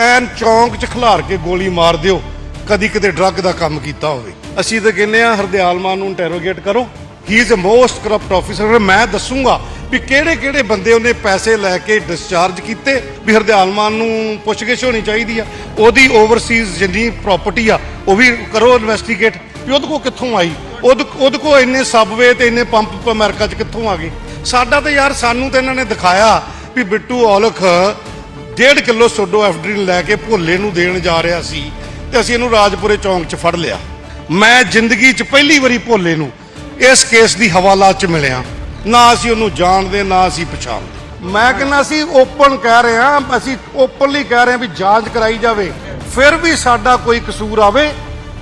ਐਨ ਚੌਂਕ 'ਚ ਖਿਲਾਰ ਕੇ ਗੋਲੀ ਮਾਰ ਦਿਓ। ਕਦੀ ਕਿਤੇ ਡਰੱਗ ਦਾ ਕੰਮ ਕੀਤਾ ਹੋਵੇ। ਅਸੀਂ ਤਾਂ ਕਹਿੰਦੇ ਆ ਹਰਦਿਆਲ ਮਾਨ ਨੂੰ ਇੰਟਰੋਗੇਟ ਕਰੋ। He is a most corrupt officer ਮੈਂ ਦੱਸੂਗਾ ਵੀ ਕਿਹੜੇ ਕਿਹੜੇ ਬੰਦੇ ਉਹਨੇ ਪੈਸੇ ਲੈ ਕੇ ਡਿਸਚਾਰਜ ਕੀਤੇ, ਵੀ ਹਰਦਿਆਲ ਮਾਨ ਨੂੰ ਪੁੱਛਗਿੱਛ ਹੋਣੀ ਚਾਹੀਦੀ ਆ। ਉਹਦੀ ਓਵਰਸੀਜ਼ ਜਿੰਨੀ ਪ੍ਰਾਪਰਟੀ ਆ, ਉਹ ਵੀ ਕਰੋ ਇਨਵੈਸਟੀਗੇਟ ਵੀ ਉਹਦੇ ਕੋ ਕਿੱਥੋਂ ਆਈ? ਉਹਦੇ ਉਹਦੇ ਕੋ ਇੰਨੇ ਸਬਵੇ ਤੇ ਇੰਨੇ ਪੰਪ ਅਮਰੀਕਾ 'ਚ ਕਿੱਥੋਂ ਆ ਗਏ? ਸਾਡਾ ਤਾਂ ਯਾਰ ਸਾਨੂੰ ਤਾਂ ਇਹਨਾਂ ਨੇ ਦਿਖਾਇਆ ਵੀ ਬਿੱਟੂ ਔਲਖ ਡੇਢ ਕਿਲੋ ਸੋਡੋ ਐਫਡਰੀਨ ਲੈ ਕੇ ਭੋਲੇ ਨੂੰ ਦੇਣ ਜਾ ਰਿਹਾ ਸੀ ਤੇ ਅਸੀਂ ਇਹਨੂੰ ਰਾਜਪੁਰੇ ਚੌਂਕ 'ਚ ਫੜ ਲਿਆ। ਮੈਂ ਜ਼ਿੰਦਗੀ 'ਚ ਪਹਿਲੀ ਵਾਰੀ ਭੋਲੇ ਨੂੰ ਇਸ ਕੇਸ ਦੀ ਹਵਾਲਾ 'ਚ ਮਿਲਿਆ। ਨਾ ਅਸੀਂ ਉਹਨੂੰ ਜਾਣਦੇ, ਨਾ ਅਸੀਂ ਪਛਾਣਦੇ। ਮੈਂ ਕਹਿੰਦਾ ਅਸੀਂ ਓਪਨ ਕਹਿ ਰਹੇ ਹਾਂ ਅਸੀਂ ਓਪਨਲੀ ਕਹਿ ਰਹੇ ਹਾਂ ਵੀ ਜਾਂਚ ਕਰਾਈ ਜਾਵੇ। ਫਿਰ ਵੀ ਸਾਡਾ ਕੋਈ ਕਸੂਰ ਆਵੇ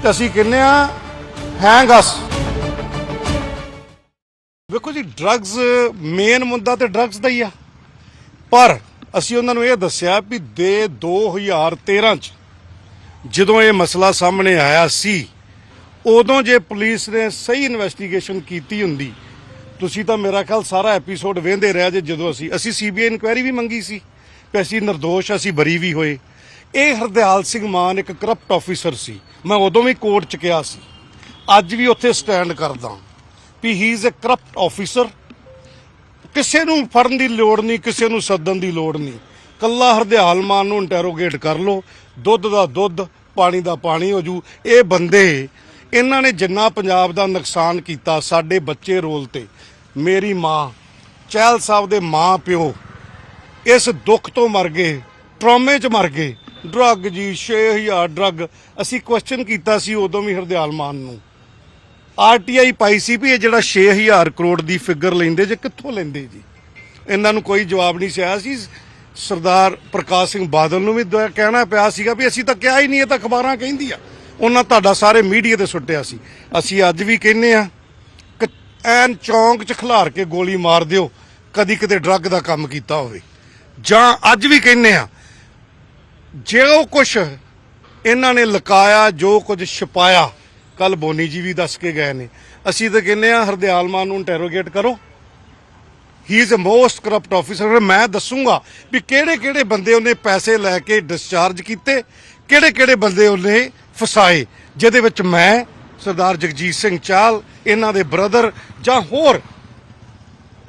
ਤੇ ਅਸੀਂ ਕਹਿੰਦੇ ਆ ਹੈਂਗ ਅਸ ਵੇਖੋ ਜੀ ਡਰੱਗਸ ਮੇਨ ਮੁੱਦਾ ਤੇ ਡਰੱਗਸ ਦਾ ਹੀ ਆ। ਪਰ ਅਸੀਂ ਉਹਨਾਂ ਨੂੰ ਇਹ ਦੱਸਿਆ ਵੀ ਦੇ 2013 ਚ ਜਦੋਂ ਇਹ ਮਸਲਾ ਸਾਹਮਣੇ ਆਇਆ ਸੀ, ਉਦੋਂ ਜੇ ਪੁਲਿਸ ਨੇ ਸਹੀ ਇਨਵੈਸਟੀਗੇਸ਼ਨ ਕੀਤੀ ਹੁੰਦੀ, ਤੁਸੀਂ ਤਾਂ ਮੇਰਾ ਖਿਆਲ ਸਾਰਾ ਐਪੀਸੋਡ ਵੇਖਦੇ ਰਹੇ ਜੇ ਜਦੋਂ ਅਸੀਂ ਅਸੀਂ ਸੀਬੀਆਈ ਇਨਕੁਆਇਰੀ ਵੀ ਮੰਗੀ ਸੀ ਕਿ ਅਸੀਂ ਨਿਰਦੋਸ਼, ਅਸੀਂ ਬਰੀ ਵੀ ਹੋਏ। ਇਹ ਹਰਦਿਆਲ ਸਿੰਘ ਮਾਨ ਇੱਕ ਕਰਪਟ ਆਫੀਸਰ ਸੀ। ਮੈਂ ਉਦੋਂ ਵੀ ਕੋਰਟ ਚ ਕਿਹਾ ਸੀ। ਅੱਜ ਵੀ ਉੱਥੇ ਸਟੈਂਡ ਕਰਦਾ ਵੀ he is a corrupt officer ਕਿਸੇ ਨੂੰ ਫੜਨ ਦੀ ਲੋੜ ਨਹੀਂ, ਕਿਸੇ ਨੂੰ ਸੱਦਣ ਦੀ ਲੋੜ ਨਹੀਂ। ਕੱਲਾ ਹਰਦਿਆਲ ਮਾਨ ਨੂੰ ਇੰਟਰੋਗੇਟ ਕਰ ਲਓ। ਦੁੱਧ ਦਾ ਦੁੱਧ, ਪਾਣੀ ਦਾ ਪਾਣੀ ਹੋ ਜੂ। ਇਹ ਬੰਦੇ, ਇਹਨਾਂ ਨੇ ਜਿੰਨਾ ਪੰਜਾਬ ਦਾ ਨੁਕਸਾਨ ਕੀਤਾ ਸਾਡੇ ਬੱਚੇ ਰੋਲ ਤੇ। ਮੇਰੀ ਮਾਂ, ਚਹਿਲ ਸਾਹਿਬ ਦੇ ਮਾਂ ਪਿਓ, ਇਸ ਦੁੱਖ ਤੋਂ ਮਰ ਗਏ ਟਰੋਮੇ 'ਚ ਮਰ ਗਏ। ਡਰੱਗ ਜੀ 6000 ਡਰੱਗ ਅਸੀਂ ਕੁਐਸਚਨ ਕੀਤਾ ਸੀ ਉਦੋਂ ਵੀ ਹਰਦਿਆਲ ਮਾਨ ਨੂੰ। ਆਰਟੀਆਈ ਪਾਈ ਸੀ ਵੀ ਇਹ ਜਿਹੜਾ 6000 ਕਰੋੜ ਦੀ ਫਿਗਰ ਲੈਂਦੇ ਜੇ ਕਿੱਥੋਂ ਲੈਂਦੇ ਜੀ? ਇਹਨਾਂ ਨੂੰ ਕੋਈ ਜਵਾਬ ਨਹੀਂ ਸੀ ਆਇਆ ਸੀ। ਸਰਦਾਰ ਪ੍ਰਕਾਸ਼ ਸਿੰਘ ਬਾਦਲ ਨੂੰ ਵੀ ਦ- ਕਹਿਣਾ ਪਿਆ ਸੀਗਾ ਵੀ ਅਸੀਂ ਤਾਂ ਕਿਹਾ ਹੀ ਨਹੀਂ, ਇਹ ਤਾਂ ਅਖਬਾਰਾਂ ਕਹਿੰਦੀਆਂ ਉਹਨਾਂ ਤੁਹਾਡਾ ਸਾਰੇ ਮੀਡੀਆ ਤੇ ਸੁੱਟਿਆ ਸੀ। ਅਸੀਂ ਅੱਜ ਵੀ ਕਹਿੰਨੇ ਆ, ਕਿ ਐਨ ਚੌਂਕ 'ਚ ਖਿਲਾਰ ਕੇ ਗੋਲੀ ਮਾਰ ਦਿਓ, ਕਦੀ ਕਿਤੇ ਡਰੱਗ ਦਾ ਕੰਮ ਕੀਤਾ ਹੋਵੇ। ਜਾਂ ਅੱਜ ਵੀ ਕਹਿੰਨੇ ਆ, ਜੇ ਉਹ ਕੁਛ ਇਹਨਾਂ ਨੇ ਲਕਾਇਆ, ਜੋ ਕੁਝ ਛਪਾਇਆ ਕੱਲ ਬੋਨੀ ਜੀ ਵੀ ਦੱਸ ਕੇ ਗਏ ਨੇ। ਅਸੀਂ ਤਾਂ ਕਹਿੰਦੇ ਆ ਹਰਦਿਆਲ ਮਾਨ ਨੂੰ ਇੰਟਰੋਗੇਟ ਕਰੋ। He is a most corrupt officer ਮੈਂ ਦੱਸੂਗਾ ਵੀ ਕਿਹੜੇ ਕਿਹੜੇ ਬੰਦੇ ਉਹਨੇ ਪੈਸੇ ਲੈ ਕੇ ਡਿਸਚਾਰਜ ਕੀਤੇ ਕਿਹੜੇ ਕਿਹੜੇ ਬੰਦੇ ਉਹਨੇ ਫਸਾਏ ਜਿਹਦੇ ਵਿੱਚ ਮੈਂ ਸਰਦਾਰ ਜਗਜੀਤ ਸਿੰਘ ਚਾਲ ਇਹਨਾਂ ਦੇ ਬ੍ਰਦਰ ਜਾਂ ਹੋਰ।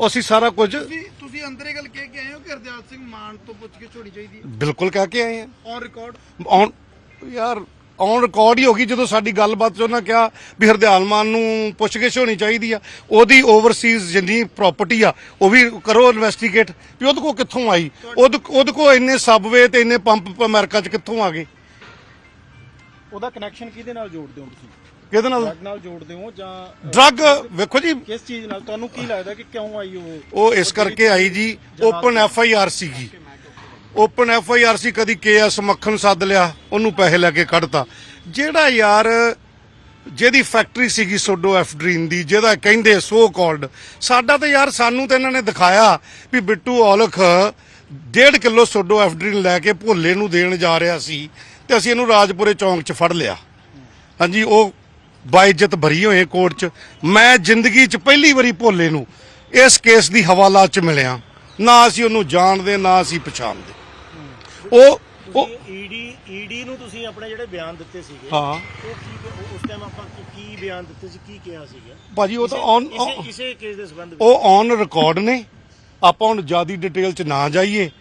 ਅਸੀਂ ਸਾਰਾ ਕੁਝ ਤੁਸੀਂ ਅੰਦਰ ਗੱਲ ਕਹਿ ਕੇ ਆਏ ਹੋ ਕਿ ਹਰਦਿਆਲ ਸਿੰਘ ਮਾਨ ਤੋਂ ਪੁੱਛ ਕੇ ਛੋੜੀ ਚਾਹੀਦੀ ਹੈ? ਬਿਲਕੁਲ ਕਹਿ ਕੇ ਆਏ ਹਾਂ ਔਨ ਰਿਕਾਰਡ ਔਨ ਯਾਰ ਔਨ ਰਿਕਾਰਡ ਹੀ ਹੋ ਗਈ ਜਦੋਂ ਸਾਡੀ ਗੱਲਬਾਤ 'ਚ ਉਹਨਾਂ ਕਿਹਾ ਵੀ ਹਰਦਿਆਲ ਮਾਨ ਨੂੰ ਪੁੱਛਗਿੱਛ ਹੋਣੀ ਚਾਹੀਦੀ ਆ। ਉਹਦੀ ਓਵਰਸੀਜ਼ ਜਿੰਨੀ ਪ੍ਰਾਪਰਟੀ ਆ ਉਹ ਵੀ ਕਰੋ ਇਨਵੈਸਟੀਗੇਟ ਵੀ ਉਹਦੇ ਕੋ ਕਿੱਥੋਂ ਆਈ? ਉਹਦੇ ਉਹਦੇ ਕੋ ਇੰਨੇ ਸਬਵੇ ਤੇ ਇੰਨੇ ਪੰਪ ਅਮਰੀਕਾ 'ਚ ਕਿੱਥੋਂ ਆ ਗਏ? ਉਹਦਾ ਕਨੈਕਸ਼ਨ ਕਿਹਦੇ ਨਾਲ ਜੋੜਦੇ ਹੋ ਤੁਸੀਂ? ਕਿਹਦੇ ਨਾਲ? ਡਰਗ ਨਾਲ ਜੋੜਦੇ ਹੋ ਜਾਂ ਡਰੱਗ ਵੇਖੋ ਜੀ। ਕਿਸ ਚੀਜ਼ ਨਾਲ? ਤੁਹਾਨੂੰ ਕੀ ਲੱਗਦਾ ਕਿ ਕਿਉਂ ਆਈ ਉਹ? ਉਹ ਇਸ ਕਰਕੇ I G open F I R ਸੀਗੀ। ਓਪਨ ਐਫ ਆਈ ਆਰ ਸੀ, ਕਦੀ ਕੇ ਕੇਐਸ ਮੱਖਣ ਸੱਦ ਲਿਆ, ਉਹਨੂੰ ਪੈਸੇ ਲੈ ਕੇ ਕੱਢਤਾ। ਜਿਹੜਾ ਯਾਰ, ਜਿਹਦੀ ਫੈਕਟਰੀ ਸੀਗੀ ਸੋਡੋ ਐਫਡਰੀਨ ਦੀ, ਜਿਹਦਾ ਕਹਿੰਦੇ ਸੋ ਕਾਲਡ, ਸਾਡਾ ਤਾਂ ਯਾਰ ਸਾਨੂੰ ਤਾਂ ਇਹਨਾਂ ਨੇ ਦਿਖਾਇਆ ਵੀ ਬਿੱਟੂ ਔਲਖ ਡੇਢ ਕਿਲੋ ਸੋਡੋ ਐਫਡਰੀਨ ਲੈ ਕੇ ਭੋਲੇ ਨੂੰ ਦੇਣ ਜਾ ਰਿਹਾ ਸੀ ਤੇ ਅਸੀਂ ਇਹਨੂੰ ਰਾਜਪੁਰੇ ਚੌਂਕ 'ਚ ਫੜ ਲਿਆ। ਹਾਂਜੀ, ਉਹ ਬਾਇਜ਼ਤ ਭਰੀ ਹੋਏ ਕੋਰਟ 'ਚ। ਮੈਂ ਜ਼ਿੰਦਗੀ 'ਚ ਪਹਿਲੀ ਵਾਰੀ ਭੋਲੇ ਨੂੰ ਇਸ ਕੇਸ ਦੀ ਹਵਾਲਾ 'ਚ ਮਿਲਿਆ। ਨਾ ਅਸੀਂ ਉਹਨੂੰ ਜਾਣਦੇ, ਨਾ ਅਸੀਂ ਪਛਾਣਦੇ। ਉਹ ਉਹ ਈਡੀ ਈਡੀ ਨੂੰ ਤੁਸੀਂ ਆਪਣੇ ਜਿਹੜੇ ਬਿਆਨ ਦਿੱਤੇ ਸੀਗੇ ਹਾਂ। ਉਹ ਕੀ ਉਹ ਉਸ ਟਾਈਮ ਆਪਾਂ ਕੀ- ਕੀ ਬਿਆਨ ਦਿੱਤੇ ਸੀ ਕੀ ਕਿਹਾ ਸੀਗਾ? ਭਾਜੀ ਉਹ ਤਾਂ ਔਨ ਇਸੇ ਕੇਸ ਦੇ ਸੰਬੰਧ ਵਿੱਚ। ਉਹ ਔਨ ਰਿਕਾਰਡ ਨੇ। ਆਪਾਂ ਹੁਣ ਜ਼ਿਆਦਾ ਡਿਟੇਲ 'ਚ ਨਾ ਜਾਈਏ।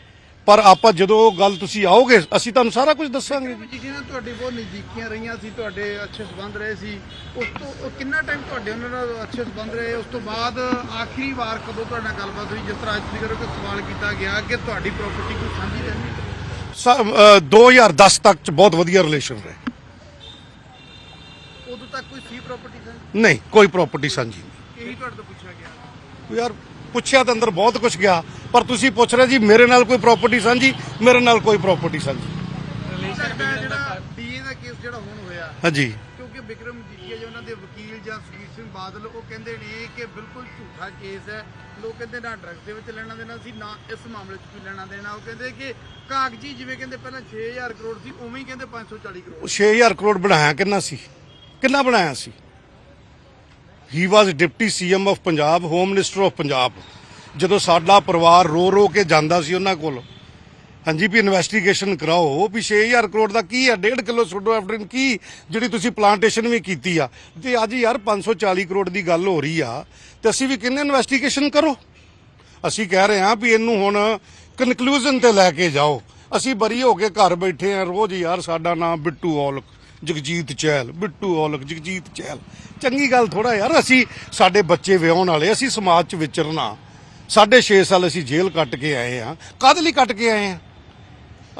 ਪਰ ਆਪਾਂ ਜਦੋਂ ਉਹ ਗੱਲ ਤੁਸੀਂ ਆਓਗੇ ਅਸੀਂ ਤੁਹਾਨੂੰ ਸਾਰਾ ਕੁਝ ਦੱਸਾਂਗੇ ਜੀ। ਜੀ ਜਿਹਨਾਂ ਤੁਹਾਡੀ ਬਹੁਤ ਨਜ਼ਦੀਕੀਆਂ ਰਹੀਆਂ ਸੀ ਤੁਹਾਡੇ ਅੱਛੇ ਸਬੰਧ ਰਹੇ ਸੀ ਉਸ ਤੋਂ ਉਹ ਕਿੰਨਾ ਟਾਈਮ ਤੁਹਾਡੇ ਉਹਨਾਂ ਨਾਲ ਅੱਛੇ ਸਬੰਧ ਰਹੇ? ਉਸ ਤੋਂ ਬਾਅਦ ਆਖਰੀ ਵਾਰ ਕਦੋਂ ਤੁਹਾਡੇ ਗੱਲਬਾਤ ਹੋਈ? ਜਿਸ ਤਰ੍ਹਾਂ ਅੱਜ ਤੁਸੀਂ ਕਰੋ ਕਿ ਸਵਾਲ ਕੀਤਾ ਗਿਆ ਕਿ ਤੁਹਾਡੀ ਪ੍ਰਾਪਰਟੀ ਕੋਈ ਸਾਂਝੀ ਤਾਂ ਨਹੀਂ? ਸ- ਅ, 2010 ਤੱਕ 'ਚ ਬਹੁਤ ਵਧੀਆ ਰਿਲੇਸ਼ਨ ਰਹੇ। ਉਦੋਂ ਤੱਕ ਕੋਈ ਸੀ ਪ੍ਰਾਪਰਟੀ ਸਾਂਝੀ ਨਹੀਂ ਕੋਈ ਪ੍ਰਾਪਰਟੀ ਸਾਂਝੀ ਨਹੀਂ। ਇਹੀ ਤੁਹਾਡੇ ਤੋਂ ਪੁੱਛਿਆ ਗਿਆ। ਯਾਰ ਪੁੱਛਿਆ ਤਾਂ ਅੰਦਰ ਬਹੁਤ ਕੁਝ ਗਿਆ ਪਰ ਤੁਸੀਂ ਪੁੱਛ ਰਹੇ ਜੀ ਮੇਰੇ ਨਾਲ ਕੋਈ ਪ੍ਰਾਪਰਟੀ ਸਾਂਝੀ ਮੇਰੇ ਨਾਲ ਕੋਈ ਪ੍ਰਾਪਰਟੀ ਸਾਂਝੀ। ਹੈ ਜਿਹੜਾ ਡੀਏ ਦਾ ਕੇਸ ਜਿਹੜਾ ਹੁਣ ਹੋਇਆ ਹਾਂਜੀ। ਕਿਉਂਕਿ ਵਿਕਰਮ ਜੀਠੀਆ ਜੀ ਉਹਨਾਂ ਦੇ ਵਕੀਲ ਜਾਂ ਸੁਖੀਰ ਸਿੰਘ ਬਾਦਲ, ਉਹ ਕਹਿੰਦੇ ਨੇ ਕਿ ਬਿਲਕੁਲ ਝੂਠਾ ਕੇਸ ਹੈ। ਲੋਕ ਕਹਿੰਦੇ ਨਾ ਡਰੱਗ ਦੇ ਵਿੱਚ ਲੈਣਾ ਦੇਣਾ ਸੀ, ਨਾ ਇਸ ਮਾਮਲੇ 'ਚ ਕੋਈ ਲੈਣਾ ਦੇਣਾ। ਉਹ ਕਹਿੰਦੇ ਕਿ ਕਾਗਜ਼ੀ ਜਿਵੇਂ ਕਹਿੰਦੇ ਪਹਿਲਾਂ 6000 ਕਰੋੜ ਸੀ, ਉਵੇਂ ਹੀ ਕਹਿੰਦੇ 540 ਕਰੋੜ। 6000 ਕਰੋੜ ਬਣਾਇਆ ਕਿੰਨਾ ਸੀ? ਕਿੰਨਾ ਬਣਾਇਆ ਸੀ? He was deputy CM of Punjab home minister of Punjab ਜਦੋਂ ਸਾਡਾ ਪਰਿਵਾਰ ਰੋ ਰੋ ਕੇ ਜਾਂਦਾ ਸੀ ਉਹਨਾਂ ਕੋਲ ਹਾਂਜੀ, ਵੀ ਇਨਵੈਸਟੀਗੇਸ਼ਨ ਕਰਾਓ। ਵੀ 6000 ਕਰੋੜ ਦਾ ਕੀ ਆ 1.5 ਕਿਲੋ ਸੋਡੋਐਫਡਰਿਨ ਕੀ? ਜਿਹੜੀ ਤੁਸੀਂ ਪਲਾਂਟੇਸ਼ਨ ਵੀ ਕੀਤੀ ਆ। ਤੇ ਅੱਜ ਯਾਰ 540 ਕਰੋੜ ਦੀ ਗੱਲ ਹੋ ਰਹੀ ਆ। ਤੇ ਅਸੀਂ ਵੀ ਕਹਿੰਦੇ ਇਨਵੈਸਟੀਗੇਸ਼ਨ ਕਰੋ? ਅਸੀਂ ਕਹਿ ਰਹੇ ਹਾਂ ਵੀ ਇਹਨੂੰ ਹੁਣ ਕਨਕਲੂਜਨ ਤੇ ਲੈ ਕੇ ਜਾਓ। ਅਸੀਂ ਬਰੀ ਹੋ ਕੇ ਘਰ ਬੈਠੇ ਆ ਰੋਜ਼ ਯਾਰ, ਸਾਡਾ ਨਾਮ ਬਿੱਟੂ ਔਲਖ, ਜਗਜੀਤ ਚਹਿਲ, ਬਿੱਟੂ ਔਲਖ, ਜਗਜੀਤ ਚਹਿਲ। ਚੰਗੀ ਗੱਲ ਥੋੜਾ ਯਾਰ, ਅਸੀਂ ਸਾਡੇ ਬੱਚੇ ਵਿਆਹਣ ਵਾਲੇ, ਅਸੀਂ ਸਮਾਜ 'ਚ ਵਿਚਰਨਾ। ਸਾਢੇ 6 ਸਾਲ ਅਸੀਂ ਜੇਲ੍ਹ ਕੱਟ ਕੇ ਆਏ ਆ ਕਦ ਲਈ ਕੱਟ ਕੇ ਆਏ ਆ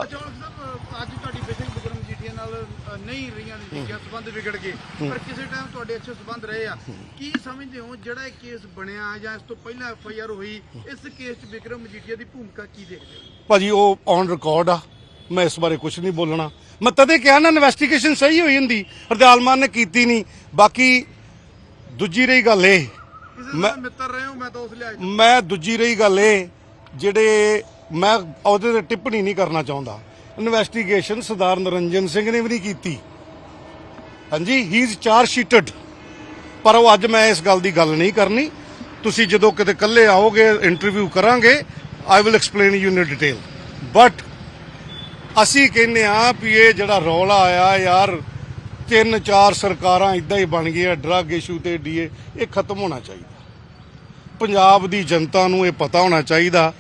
ਅਚੌਲਕ ਸਾਹਿਬ ਅੱਜ ਤੁਹਾਡੀ ਬੇਸ਼ੱਕ ਬਿਕਰਮ ਜੀਠੀਆ ਨਾਲ ਨਹੀਂ ਰਹੀਆਂ ਨਜ਼ਦੀਕੀਆਂ ਸਬੰਧ ਵਿਗੜ ਗਏ। ਪਰ ਕਿਸੇ ਟਾਈਮ ਤੁਹਾਡੇ ਅੱਛੇ ਸਬੰਧ ਰਹੇ ਆ। ਕੀ ਸਮਝਦੇ ਹੋ ਜਿਹੜਾ ਇਹ ਕੇਸ ਬਣਿਆ ਜਾਂ ਇਸ ਤੋਂ ਪਹਿਲਾਂ ਐਫ ਆਈ ਆਰ ਹੋਈ ਇਸ ਕੇਸ 'ਚ ਬਿਕਰਮ ਮਜੀਠੀਆ ਦੀ ਭੂਮਿਕਾ ਕੀ ਦੇਖਦੇ ਹੋ? ਭਾਜੀ ਉਹ ਔਨ ਰਿਕਾਰਡ ਆ। ਮੈਂ ਇਸ ਬਾਰੇ ਕੁਝ ਨਹੀਂ ਬੋਲਣਾ। ਮੈਂ ਤਦੇ ਕਿਹਾ ਨਾ ਇਨਵੈਸਟੀਗੇਸ਼ਨ ਸਹੀ ਹੋਈ ਹੁੰਦੀ। ਹਰਦਿਆਲ ਮਾਨ ਨੇ ਕੀਤੀ ਨਹੀਂ। ਬਾਕੀ ਦੂਜੀ ਰਹੀ ਗੱਲ ਇਹ। ਮੈਂ- ਮਿੱਤਰ ਰਹੇ ਹੋ? ਮੈਂ ਤਾਂ ਉਸ ਲਿਹਾਜ਼ ਤੋਂ ਮੈਂ ਦੂਜੀ ਰਹੀ ਗੱਲ ਇਹ ਜਿਹੜੇ ਮੈਂ ਉਹਦੇ ਤੇ ਟਿੱਪਣੀ ਨਹੀਂ ਕਰਨਾ ਚਾਹੁੰਦਾ। ਇਨਵੈਸਟੀਗੇਸ਼ਨ ਸਰਦਾਰ ਨਰਿੰਜਨ ਸਿੰਘ ਨੇ ਵੀ ਨਹੀਂ ਕੀਤੀ। ਹਾਂਜੀ ਹੀ ਇਜ਼ ਚਾਰਜ ਸ਼ੀਟਡ ਪਰ ਉਹ ਅੱਜ ਮੈਂ ਇਸ ਗੱਲ ਦੀ ਗੱਲ ਨਹੀਂ ਕਰਨੀ। ਤੁਸੀਂ ਜਦੋਂ ਕਿਤੇ ਇਕੱਲੇ ਆਓਗੇ ਇੰਟਰਵਿਊ ਕਰਾਂਗੇ I will explain you in detail but ਅਸੀਂ ਕਹਿੰਦੇ ਆ ਵੀ ਇਹ ਜਿਹੜਾ ਰੌਲਾ ਆਇਆ ਯਾਰ, ਤਿੰਨ ਚਾਰ ਸਰਕਾਰਾਂ ਇਦਾਂ ਹੀ ਬਣ ਗਈਆਂ ਡਰੱਗ ਇਸ਼ੂ ਤੇ ਡੀਏ ਇਹ ਖਤਮ ਹੋਣਾ ਚਾਹੀਦਾ। ਪੰਜਾਬ ਦੀ ਜਨਤਾ ਨੂੰ ਇਹ ਪਤਾ ਹੋਣਾ ਚਾਹੀਦਾ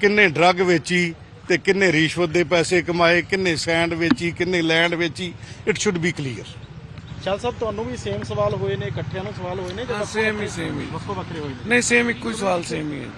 ਕਿੰਨੇ ਡਰੱਗ ਵੇਚੀ ਤੇ ਕਿੰਨੇ ਰਿਸ਼ਵਤ ਦੇ ਪੈਸੇ ਕਮਾਏ ਕਿੰਨੇ ਸੈਂਡ ਵੇਚੀ ਕਿੰਨੇ ਲੈਂਡ ਵੇਚੀ it should be clear Shah Sahib ਤੁਹਾਨੂੰ ਵੀ ਸੇਮ ਸਵਾਲ ਹੋਏ ਨੇ ਇਕੱਠਿਆਂ ਨੂੰ ਸਵਾਲ ਹੋਏ ਨੇ ਜਾਂ same ਹੀ, same ਹੀ। ਵੱਖੋ ਵੱਖਰੇ ਹੋਏ ਨੇ? ਨਹੀਂ ਸੇਮ ਇੱਕੋ ਹੀ ਸਵਾਲ ਸੇਮ ਹੀ ਹੈ।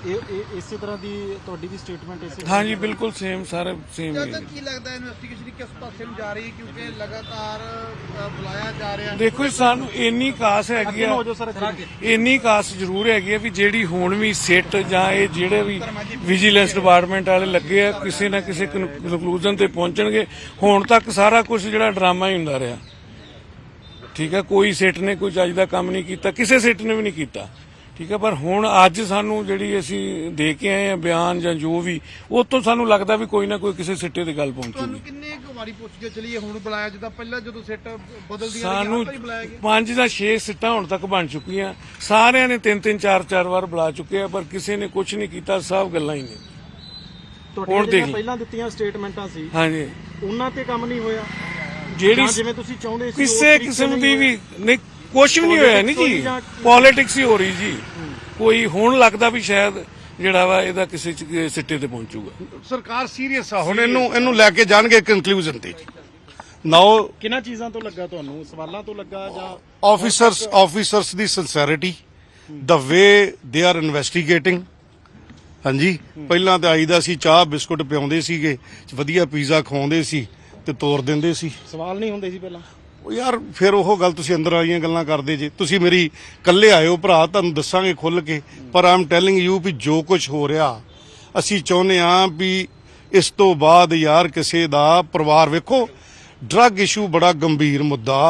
ਇਹ ਇਹ ਇਸੇ ਤਰ੍ਹਾਂ ਦੀ ਤੁਹਾਡੀ ਵੀ ਸਟੇਟਮੈਂਟ ਇਸੇ ਹਾਂਜੀ ਬਿਲਕੁਲ ਸੇਮ ਸਾਰੇ ਸੇਮ ਹੀ ਜਦ ਹੈ ਤੱਕ ਕੀ ਲੱਗਦਾ ਇਨਵੈਸਟੀਗੇਸ਼ਨ ਕਿਸ ਪਾਸੇ ਨੂੰ ਜਾ ਰਹੀ ਹੈ? ਕਿਉਂਕਿ ਲਗਾਤਾਰ ਅ, ਬੁਲਾਇਆ ਜਾ ਰਿਹਾ ਦੇਖੋ ਜੀ, ਸਾਨੂੰ ਇੰਨੀ ਕਾਸ ਹੈਗੀ ਅੱਗੇ ਆ। ਨੂੰ ਹੋ ਜਾਓ ਸਰ ਅੱਗੇ ਨੂੰ। ਇੰਨੀ ਕਾਸ ਜ਼ਰੂਰ ਹੈਗੀ ਆ ਵੀ ਜਿਹੜੀ ਹੁਣ ਵੀ ਸਿੱਟ ਜਾਂ ਇਹ ਜਿਹੜੇ ਵੀ ਵਿਜੀਲੈਂਸ ਡਿਪਾਰਟਮੈਂਟ ਵਾਲੇ ਲੱਗੇ ਆ ਕਿਸੇ ਨਾ ਕਿਸੇ ਕਨਕਲੂਜਨ ਤੇ ਪਹੁੰਚਣਗੇ। ਹੁਣ ਤੱਕ ਸਾਰਾ ਕੁਝ ਜਿਹੜਾ ਡਰਾਮਾ ਹੀ ਹੁੰਦਾ ਰਿਹਾ। ਠੀਕ ਹੈ ਕੋਈ ਸਿੱਟ ਨੇ ਕੋਈ ਚੱਜ ਦਾ ਕੰਮ ਨਹੀਂ ਕੀਤਾ ਕਿਸੇ ਸਿੱਟ ਨੇ ਵੀ ਨਹੀਂ ਕੀਤਾ। ਠੀਕ ਹੈ ਪਰ ਹੁਣ ਅੱਜ ਸਾਨੂੰ ਜਿਹੜੀ ਅਸੀਂ ਦੇ ਕੇ ਆਏ ਆ ਬਿਆਨ ਜਾਂ ਜੋ ਵੀ ਉਹ ਤੋਂ ਸਾਨੂੰ ਲੱਗਦਾ ਵੀ ਕੋਈ ਨਾ ਕੋਈ ਕਿਸੇ ਸਿੱਟੇ ਤੇ ਗੱਲ ਪਹੁੰਚੂਗੀ। ਤੁਹਾਨੂੰ ਕਿੰਨੇ ਕੁ ਵਾਰੀ ਪੁੱਛ ਕੇ ਚਲੀਏ ਹੁਣ ਬੁਲਾਇਆ ਜਿੱਦਾਂ ਪਹਿਲਾਂ ਜਦੋਂ ਸੈੱਟ ਬਦਲਦੀਆਂ ਸਾਨੂੰ ਰਹੀਆਂ ਬੁਲਾਇਆ ਗਿਆ। ਪੰਜ ਜਾਂ 6 ਸਿੱਟਾਂ ਹੁਣ ਤੱਕ ਬਣ ਚੁੱਕੀਆਂ। ਸਾਰਿਆਂ ਨੇ ਤਿੰਨ ਤਿੰਨ ਚਾਰ ਚਾਰ ਵਾਰ ਬੁਲਾ ਚੁੱਕੇ ਆ ਪਰ ਕਿਸੇ ਨੇ ਕੁਝ ਨਹੀਂ ਕੀਤਾ ਸਭ ਗੱਲਾਂ ਹੀ ਨੇ। ਹੁਣ ਦੇਖ। ਪਹਿਲਾਂ ਦਿੱਤੀਆਂ ਸਟੇਟਮੈਂਟਾਂ ਸੀ ਹਾਂਜੀ। ਉਹਨਾਂ ਤੇ ਕੰਮ ਨਹੀਂ ਹੋਇਆ। ਜਿਹੜੀ ਜਿਵੇਂ ਤੁਸੀਂ ਚਾਹੁੰਦੇ ਸੀ ਕਿਸੇ ਕਿਸਮ ਦੀ ਵੀ ਨਹੀਂ ਕੁਝ ਵੀ ਨਹੀਂ ਹੋਇਆ ਨਹੀਂ ਜੀ। ਪੋਲਿਟਿਕਸ ਹੀ ਹੋ ਰਹੀ ਜੀ। ਕੋਈ ਹੁਣ ਲੱਗਦਾ ਵੀ ਸ਼ਾਇਦ ਜਿਹੜਾ ਵਾ ਇਹਦਾ ਕਿਸੇ ਚ- ਸਿੱਟੇ ਤੇ ਪਹੁੰਚੂਗਾ। ਸਰਕਾਰ ਸੀਰੀਅਸ ਆ। ਹੁਣ ਇਹਨੂੰ ਇਹਨੂੰ ਲੈ ਕੇ ਜਾਣਗੇ ਕਨਕਲੂਜਨ ਤੇ ਨਾਓ ਕਿਹਨਾਂ ਚੀਜ਼ਾਂ ਤੋਂ ਲੱਗਾ ਤੁਹਾਨੂੰ? ਸਵਾਲਾਂ ਤੋਂ ਲੱਗਾ ਜਾਂ ਆਫੀਸਰਸ ਆਫੀਸਰਸ ਦੀ ਸਿੰਸੈਰਿਟੀ ਦਾ ਵੇ ਦੇ ਆਰ ਇਨਵੈਸਟੀਗੇਟਿੰਗ ਹਾਂਜੀ। ਪਹਿਲਾਂ ਤੇ ਆਈਦਾ ਸੀ ਚਾਹ ਬਿਸਕੁਟ ਪਿਆਉਂਦੇ ਸੀਗੇ ਵਧੀਆ ਪੀਜ਼ਾ ਖਵਾਉਂਦੇ ਸੀ ਤੇ ਤੋਰ ਦਿੰਦੇ ਸੀ। ਸਵਾਲ ਨਹੀਂ ਹੁੰਦੇ ਸੀ ਪਹਿਲਾਂ। ਉਹ ਯਾਰ, ਫਿਰ ਉਹ ਗੱਲ ਤੁਸੀਂ ਅੰਦਰ ਵਾਲੀਆਂ ਗੱਲਾਂ ਕਰਦੇ ਜੇ। ਤੁਸੀਂ ਮੇਰੀ ਇਕੱਲੇ ਆਇਓ ਭਰਾ, ਤੁਹਾਨੂੰ ਦੱਸਾਂਗੇ ਖੁੱਲ ਕੇ। ਪਰ ਆਮ ਟੈਲਿੰਗ ਯੂ ਵੀ ਜੋ ਕੁਝ ਹੋ ਰਿਹਾ, ਅਸੀਂ ਚਾਹੁੰਦੇ ਹਾਂ ਵੀ ਇਸ ਤੋਂ ਬਾਅਦ ਯਾਰ ਕਿਸੇ ਦਾ ਪਰਿਵਾਰ ਵੇਖੋ ਡਰੱਗ ਇਸ਼ੂ ਬੜਾ ਗੰਭੀਰ ਮੁੱਦਾ।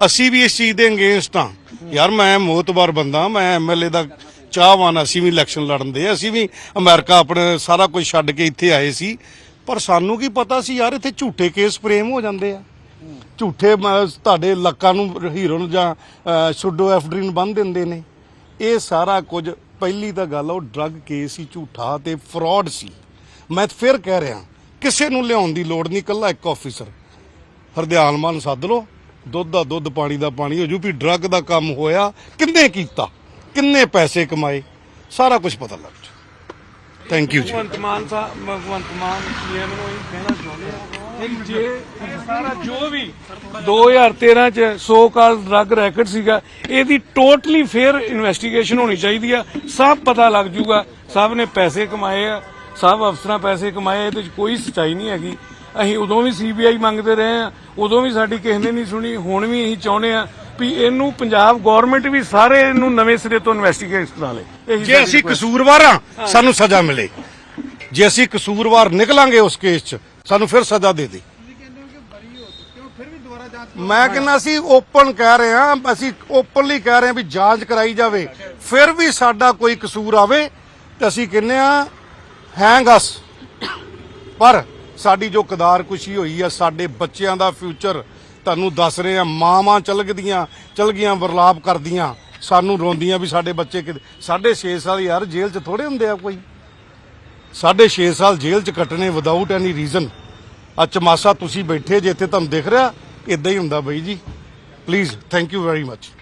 ਅਸੀਂ ਵੀ ਇਸ ਚੀਜ਼ ਦੇ ਅਗੇਂਸਟ ਹਾਂ। ਯਾਰ, ਮੈਂ ਮੋਤਬਾਰ ਬੰਦਾ, ਮੈਂ ਐਮਐਲਏ ਦਾ ਚਾਹਵਾਨ ਅਸੀਂ ਵੀ ਇਲੈਕਸ਼ਨ ਲੜਨ ਦੇ। ਅਸੀਂ ਵੀ ਅਮਰੀਕਾ ਆਪਣੇ ਸਾਰਾ ਕੁਝ ਛੱਡ ਕੇ ਇੱਥੇ ਆਏ ਸੀ। ਪਰ ਸਾਨੂੰ ਕੀ ਪਤਾ ਸੀ ਯਾਰ, ਇੱਥੇ ਝੂਠੇ ਕੇਸ ਪ੍ਰੇਮ ਹੋ ਜਾਂਦੇ ਆ। ਝੂਠੇ ਤੁਹਾਡੇ ਲੱਕਾਂ ਨੂੰ ਹੀਰੋ ਨੂੰ ਜਾਂ ਅ, ਐਫਡਰੀਨ ਬੰਨ ਦਿੰਦੇ ਨੇ। ਇਹ ਸਾਰਾ ਕੁਝ ਪਹਿਲੀ ਤਾਂ ਗੱਲ ਉਹ ਡਰੱਗ ਕੇਸ ਹੀ ਝੂਠਾ ਤੇ ਫਰਾਡ ਸੀ। ਮੈਂ ਫਿਰ ਕਹਿ ਰਿਹਾ ਕਿਸੇ ਨੂੰ ਲਿਆਉਣ ਦੀ ਲੋੜ ਨਹੀਂ ਕੱਲਾ ਇੱਕ ਆਫੀਸਰ ਹਰਦਿਆਲ ਮਾਨ ਸੱਦ ਲਓ ਦੁੱਧ ਦਾ ਦੁੱਧ ਪਾਣੀ ਦਾ ਪਾਣੀ ਹੋ ਜੂ ਵੀ ਡਰੱਗ ਦਾ ਕੰਮ ਹੋਇਆ ਕਿੰਨੇ ਕੀਤਾ ਕਿੰਨੇ ਪੈਸੇ ਕਮਾਏ ਸਾਰਾ ਕੁਝ ਪਤਾ ਲੱਗ ਜੂ। ਥੈਂਕ ਯੂ ਜੀ। ਭਗਵੰਤ ਮਾਨ ਸਾਹਿਬ ਭਗਵੰਤ ਮਾਨ ਪੀਐਮ ਨੂੰ ਇਹ ਕਹਿਣਾ ਚਾਹੁੰਦੇ ਆ। ਜੇ ਸਾਰਾ ਜੋ ਵੀ 2013 ਚ ਸੋ ਕਾਲ ਡਰੱਗ ਰੈਕਟ ਸੀਗਾ ਇਹਦੀ ਟੋਟਲੀ ਫੇਅਰ ਇਨਵੈਸਟੀਗੇਸ਼ਨ ਹੋਣੀ ਚਾਹੀਦੀ ਆ। ਸਭ ਪਤਾ ਲੱਗ ਜੂਗਾ ਸਭ ਨੇ ਪੈਸੇ ਕਮਾਏ ਆ ਸਭ ਅਫਸਰਾਂ ਪੈਸੇ ਕਮਾਏ ਇਹਦੇ ਚ ਕੋਈ ਸਚਾਈ ਨਹੀਂ ਹੈਗੀ। ਅਸੀਂ ਉਦੋਂ ਵੀ ਸੀਬੀਆਈ ਮੰਗਦੇ ਰਹੇ ਆ ਉਦੋਂ ਵੀ ਸਾਡੀ ਕਿਸੇ ਨੇ ਨਹੀਂ ਸੁਣੀ ਹੁਣ ਵੀ ਅਸੀਂ ਚਾਹੁੰਦੇ ਆ ਵੀ ਇਹਨੂੰ ਪੰਜਾਬ ਗਵਰਨਮੈਂਟ ਵੀ ਸਾਰੇ ਇਹਨੂੰ ਨਵੇਂ ਸਿਰੇ ਤੋਂ ਇਨਵੈਸਟੀਗੇਟ ਕਰਾ ਲੇ। ਜੇ ਅਸੀਂ ਕਸੂਰਵਾਰ ਆ ਸਾਨੂੰ ਸਜ਼ਾ ਮਿਲੇ। ਜੇ ਅਸੀਂ ਕਸੂਰਵਾਰ ਨਿਕਲਾਂਗੇ ਉਸ ਕੇਸ 'ਚ ਸਾਨੂੰ ਫਿਰ ਸਜ਼ਾ ਦੇ ਦੇ। ਮੈਂ ਕਹਿੰਦਾ ਅਸੀਂ ਓਪਨ ਕਹਿ ਰਹੇ ਹਾਂ ਅਸੀਂ ਓਪਨਲੀ ਕਹਿ ਰਹੇ ਹਾਂ ਵੀ ਜਾਂਚ ਕਰਾਈ ਜਾਵੇ ਫਿਰ ਵੀ ਸਾਡਾ ਕੋਈ ਕਸੂਰ ਆਵੇ ਤੇ ਅਸੀਂ ਕਹਿੰਦੇ ਆ ਹੈਂਗ ਅਸ ਪਰ ਸਾਡੀ ਜੋ ਕਦਾਰ ਕੁਸ਼ੀ ਹੋਈ ਆ ਸਾਡੇ ਬੱਚਿਆਂ ਦਾ ਫਿਊਚਰ ਤੁਹਾਨੂੰ ਦੱਸ ਰਹੇ ਆ ਮਾਵਾਂ ਚਲ ਗਈਆਂ ਚਲ ਗਈਆਂ ਵਰਲਾਪ ਕਰਦੀਆਂ ਸਾਨੂੰ ਰੋਂਦੀਆਂ ਵੀ ਸਾਡੇ ਬੱਚੇ ਕਿਤੇ ਸਾਢੇ 6 ਸਾਲ ਯਾਰ ਜੇਲ੍ਹ 'ਚ ਥੋੜੇ ਹੁੰਦੇ ਆ ਕੋਈ। ਸਾਢੇ 6 ਸਾਲ ਜੇਲ੍ਹ 'ਚ ਕੱਟਣੇ ਵਿਦਆਊਟ ਐਨੀ ਰੀਜ਼ਨ ਆ ਚਮਾਸਾ ਤੁਸੀਂ ਬੈਠੇ ਜੇ ਇੱਥੇ ਤੁਹਾਨੂੰ ਦਿਖ ਰਿਹਾ, ਇਦਾਂ ਹੀ ਹੁੰਦਾ ਬਈ ਜੀ। Please thank you very much